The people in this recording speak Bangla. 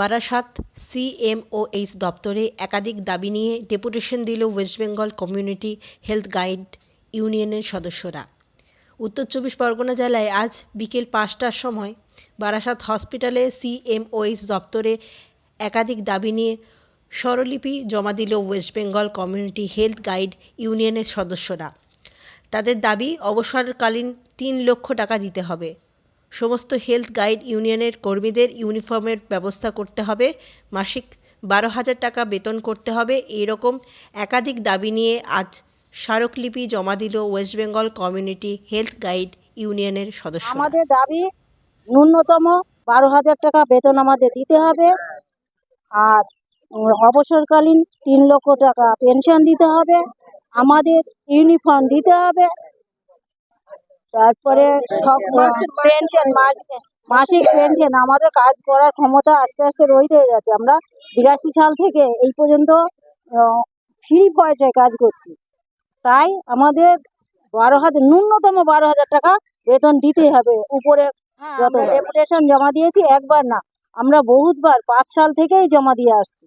বারাসাত সিএমওএইচ দপ্তরে একাধিক দাবি নিয়ে ডেপুটেশন দিল West Bengal community health guide ইউনিয়নের সদস্যরা। উত্তর চব্বিশ পরগনা জেলায় আজ বিকেল পাঁচটার সময় বারাসাত হসপিটালে সিএমওএইচ দপ্তরে একাধিক দাবি নিয়ে স্বরলিপি জমা দিল West Bengal community health guide ইউনিয়নের সদস্যরা। তাদের দাবি, অবসরকালীন তিন লক্ষ টাকা দিতে হবে। সমস্ত হেলথ গাইড ইউনিয়নের কর্মীদের ইউনিফর্মের ব্যবস্থা করতে হবে। মাসিক বারো হাজার টাকা বেতন করতে হবে। এরকম একাধিক দাবি নিয়ে আজ স্মারকলিপি জমা দিল West Bengal community health guide ইউনিয়নের সদস্য আমাদের দাবি, ন্যূনতম বারো হাজার টাকা বেতন আমাদের দিতে হবে। আর অবসরকালীন তিন লক্ষ টাকা পেনশন দিতে হবে। আমাদের ইউনিফর্ম দিতে হবে। তারপরে সব পেনশন মাসিক পেনশন আমাদের কাজ করার ক্ষমতা আস্তে আস্তে রহিত হয়ে যাচ্ছে আমরা বিরাশি সাল থেকে এই পর্যন্ত ফ্রি পয়সায় কাজ করছি। তাই আমাদের বারো হাজার ন্যূনতম বারো হাজার টাকা বেতন দিতেই হবে। উপরে যত ডেপুটেশন জমা দিয়েছি একবার না। আমরা বহুতবার পাঁচ সাল থেকেই জমা দিয়ে আসছি।